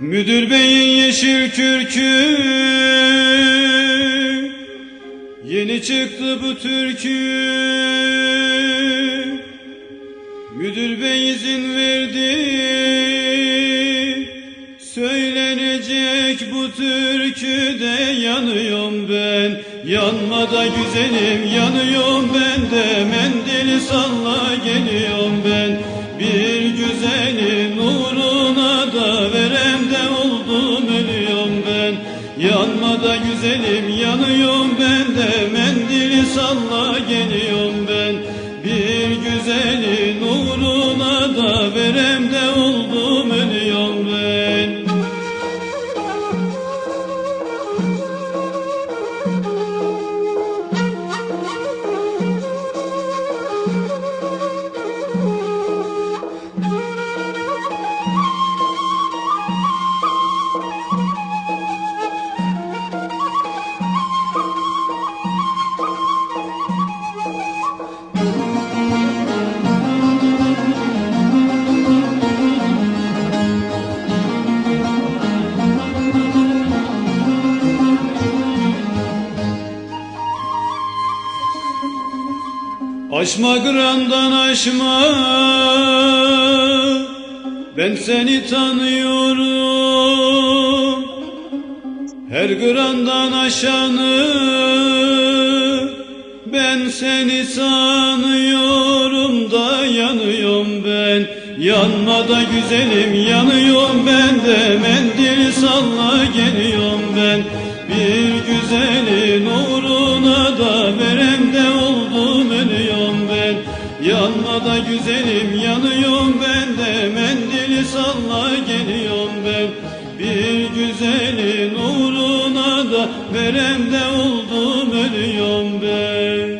Müdür beyin yeşil kürkü. Yeni çıktı bu türkü. Müdür bey izin verdi. Söylenecek bu türküde yanıyorum ben. Yanma da güzelim yanıyorum ben de. Mendili salla geliyorum ben güzelim yanıyorum ben de Mendili salla geliyorum ben. Bir güzelin uğruna da verem de oldum ölüyorum ben Aşma grandan aşma. Ben seni tanıyorum. Her grandan aşanı Ben seni sanıyorum da yanıyorum ben. Yanma da güzelim yanıyorum ben de Mendil salla geliyorum ben. Bir güzelin uğruna da verem Yanma da güzelim yanıyorum ben de Mendili salla geliyorum ben. Bir güzelin uğruna da verem de oldum ölüyorum ben